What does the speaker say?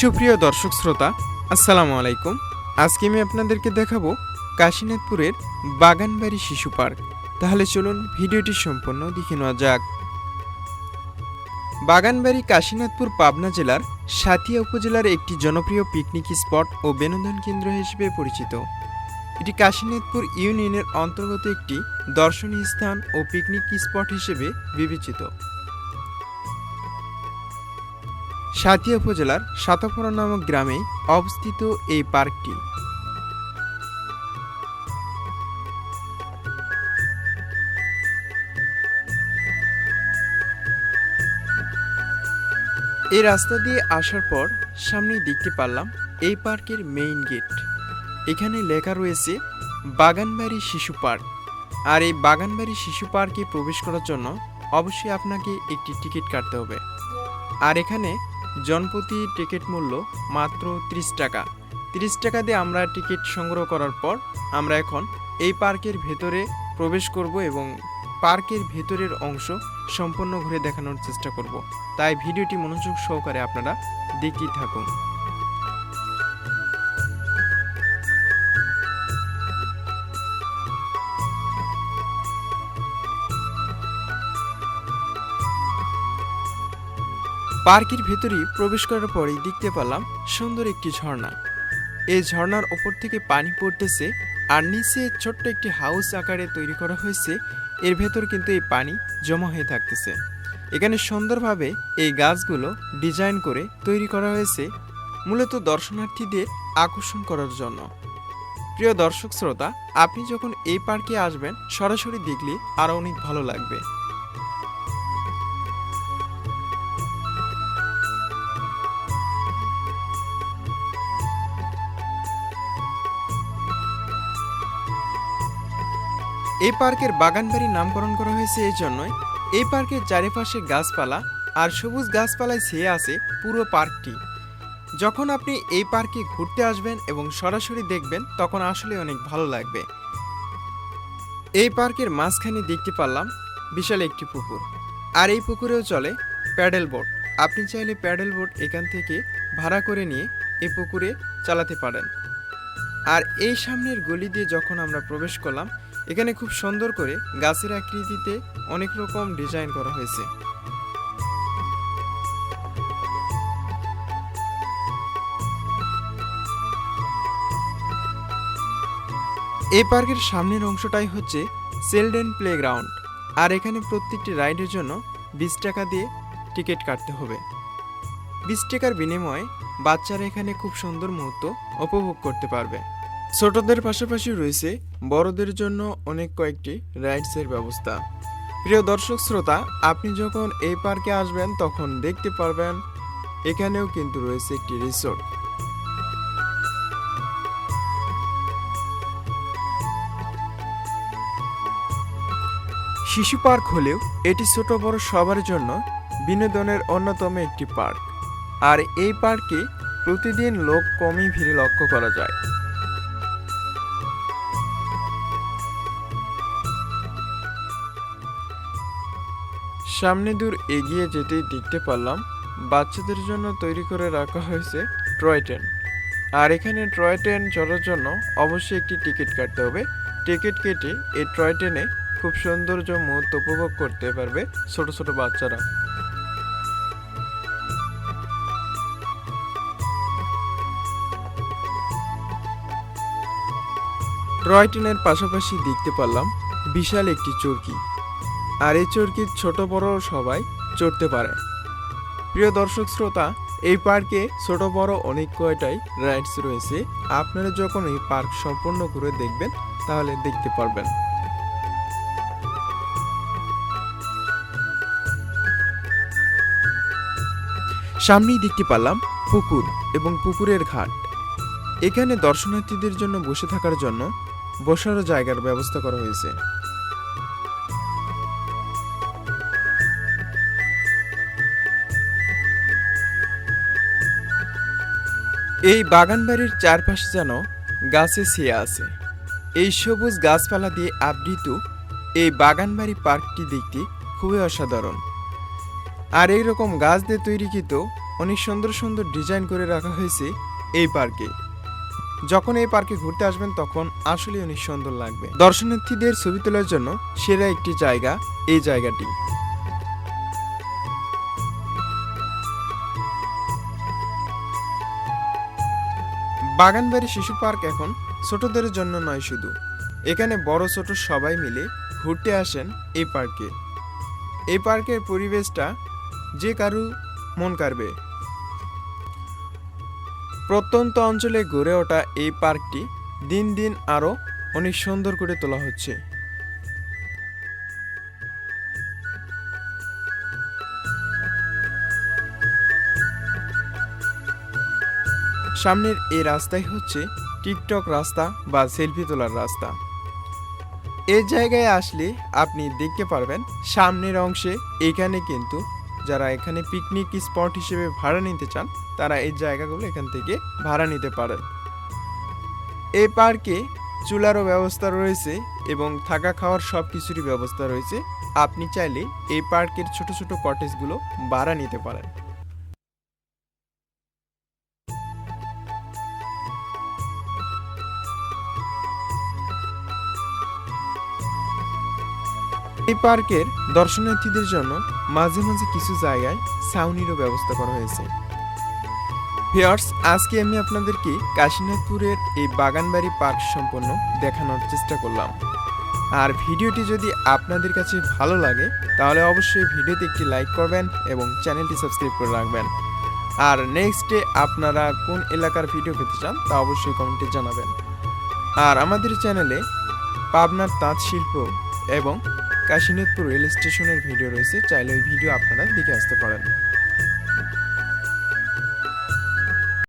সুপ্রিয় দর্শক শ্রোতা, আসসালামু আলাইকুম। আজকে আমি আপনাদেরকে দেখাবো কাশীনাথপুরের বাগানবাড়ি শিশু পার্ক। তাহলে চলুন ভিডিওটি সম্পূর্ণ দেখে নেওয়া যাক। বাগানবাড়ি কাশীনাথপুর পাবনা জেলার সাতিয়া উপজেলার একটি জনপ্রিয় পিকনিক স্পট ও বিনোদন কেন্দ্র হিসেবে পরিচিত। এটি কাশীনাথপুর ইউনিয়নের অন্তর্গত একটি দর্শনীয় স্থান ও পিকনিক স্পট হিসেবে বিবেচিত। সাতিয়া উপজেলার সাতপুরা নামক গ্রামে অবস্থিত এই পার্কটি। এই রাস্তা দিয়ে আসার পর সামনেই দেখতে পারলাম এই পার্কের মেইন গেট। এখানে লেখা রয়েছে, বাগানবাড়ি শিশু পার্ক। আর এই বাগানবাড়ি শিশু পার্কে প্রবেশ করার জন্য অবশ্যই আপনাকে একটি টিকিট কাটতে হবে। আর এখানে জনপ্রতি টিকিট মূল্য মাত্র 30 টাকা। 30 টাকা দিয়ে আমরা টিকিট সংগ্রহ করার পর আমরা এখন এই পার্কের ভেতরে প্রবেশ করব এবং পার্কের ভেতরের অংশ সম্পূর্ণ ঘুরে দেখানোর চেষ্টা করব। তাই ভিডিওটি মনোযোগ সহকারে আপনারা দেখতেই থাকুন। পার্কের ভেতরেই প্রবেশ করার পরেই দেখতে পেলাম সুন্দর একটি ঝর্ণা। এই ঝর্ণার ওপর থেকে পানি পড়তেছে আর নিচে ছোট্ট একটি হাউস আকারে তৈরি করা হয়েছে। এর ভেতর কিন্তু এই পানি জমা হয়ে থাকতেছে। এখানে সুন্দরভাবে এই গাছগুলো ডিজাইন করে তৈরি করা হয়েছে, মূলত দর্শনার্থীদের আকর্ষণ করার জন্য। প্রিয় দর্শক শ্রোতা, আপনি যখন এই পার্কে আসবেন, সরাসরি দেখলে আরও অনেক ভালো লাগবে। এই পার্কের বাগানবাড়ির নামকরণ করা হয়েছে এই জন্যই। এই পার্কের চারিপাশে গাছপালা আর সবুজ গাছপালায় ছেয়ে আছে পুরো পার্কটি। যখন আপনি এই পার্কে ঘুরতে আসবেন এবং সরাসরি দেখবেন, তখন আসলে অনেক ভালো লাগবে। এই পার্কের মাঝখানে দেখতে পারলাম বিশাল একটি পুকুর। আর এই পুকুরেও চলে প্যাডেল বোট। আপনি চাইলে প্যাডেল বোট এখান থেকে ভাড়া করে নিয়ে এই পুকুরে চালাতে পারেন। আর এই সামনের গলি দিয়ে যখন আমরা প্রবেশ করলাম এখানে খুব সুন্দর করে গাছের আকৃতিতে অনেক রকম ডিজাইন করা হয়েছে। এই পার্কের সামনের অংশটাই হচ্ছে চিলড্রেন প্লেগ্রাউন্ড আর এখানে প্রত্যেকটি রাইডের জন্য বিশ টাকা দিয়ে টিকিট কাটতে হবে। বিশ টাকার বিনিময়ে বাচ্চারা এখানে খুব সুন্দর মুহূর্ত উপভোগ করতে পারবে। ছোটদের পাশাপাশি রয়েছে বড়দের জন্য অনেক কয়েকটি রাইডসের ব্যবস্থা। প্রিয় দর্শক শ্রোতা, আপনি যখন এই পার্কে আসবেন, তখন দেখতে পারবেন এখানেও কিন্তু রয়েছে একটি রিসোর্ট। শিশু পার্ক হলেও এটি ছোট বড় সবার জন্য বিনোদনের অন্যতম একটি পার্ক। আর এই পার্কে প্রতিদিন লোক কমই ভিড় লক্ষ্য করা যায়। সামনে দূর এগিয়ে যেতেই দেখতে পারলাম বাচ্চাদের জন্য তৈরি করে রাখা হয়েছে টয় ট্রেন। আর এখানে টয় ট্রেন চড়ার জন্য অবশ্যই একটি টিকিট কাটতে হবে। টিকিট কেটে এই টয় ট্রেনে খুব সৌন্দর্য মুহূর্ত উপভোগ করতে পারবে ছোট ছোট বাচ্চারা। টয় ট্রেনের পাশাপাশি দেখতে পারলাম বিশাল একটি চরকি। আর এই চরকির ছোট বড় সবাই চড়তে পারে। প্রিয় দর্শক শ্রোতা, এই পার্কে ছোট বড় অনেক কয়টাই রাইডস রয়েছে। আপনারা যখন এই পার্ক সম্পূর্ণ ঘুরে দেখবেন, তাহলে দেখতে পারবেন। সামনেই দেখতে পারলাম পুকুর এবং পুকুরের ঘাট। এখানে দর্শনার্থীদের জন্য বসে থাকার জন্য বসারও জায়গার ব্যবস্থা করা হয়েছে। এই বাগানবাড়ির চারপাশে যেন গাছে ছেয়ে আছে। এই সবুজ গাছপালা দিয়ে আবৃত এই বাগানবাড়ি পার্কটি দেখতে খুবই অসাধারণ। আর এই রকম গাছ দিয়ে তৈরিকৃত অনেক সুন্দর সুন্দর ডিজাইন করে রাখা হয়েছে এই পার্কে। যখন এই পার্কে ঘুরতে আসবেন তখন আসলে অনেক সুন্দর লাগবে। দর্শনার্থীদের ছবি তোলার জন্য সেরা একটি জায়গা এই জায়গাটি। বাগানবাড়ি শিশু পার্ক এখন ছোটদের জন্য নয় শুধু। এখানে বড় ছোট সবাই মিলে ঘুরতে আসেন এই পার্কে। এই পার্কের পরিবেশটা যে কারু মন কাড়বে। প্রত্যন্ত অঞ্চলে গড়ে ওঠা এই পার্কটি দিন দিন আরও অনেক সুন্দর করে তোলা হচ্ছে। সামনের এই রাস্তাই হচ্ছে টিকটক রাস্তা বা সেলফি তোলার রাস্তা। এই জায়গায় আসলে আপনি দেখতে পারবেন সামনের অংশে এখানে কিন্তু যারা এখানে পিকনিক স্পট হিসেবে ভাড়া নিতে চান, তারা এই জায়গাগুলো এখান থেকে ভাড়া নিতে পারেন। এই পার্কে চুলারও ব্যবস্থা রয়েছে এবং থাকা খাওয়ার সব কিছুরই ব্যবস্থা রয়েছে। আপনি চাইলে এই পার্কের ছোট ছোট কটেজগুলো ভাড়া নিতে পারেন। এই পার্কের দর্শনার্থীদের জন্য মাঝে মাঝে কিছু জায়গায় ছাউনিরও ব্যবস্থা করা হয়েছে। ভিয়ার্স আজকে আমি আপনাদেরকে কাশীনাথপুরের এই বাগানবাড়ি পার্ক সম্পন্ন দেখানোর চেষ্টা করলাম। আর ভিডিওটি যদি আপনাদের কাছে ভালো লাগে, তাহলে অবশ্যই ভিডিওতে একটি লাইক করবেন এবং চ্যানেলটি সাবস্ক্রাইব করে রাখবেন। আর নেক্সট আপনারা কোন এলাকার ভিডিও পেতে চান, তা অবশ্যই কমেন্টে জানাবেন। আর আমাদের চ্যানেলে পাবনার তাঁত শিল্প এবং কাশীনাথপুর রেল স্টেশনের ভিডিও রয়েছে চাইলে ওই ভিডিও আপনারা দেখে আসতে পারেন।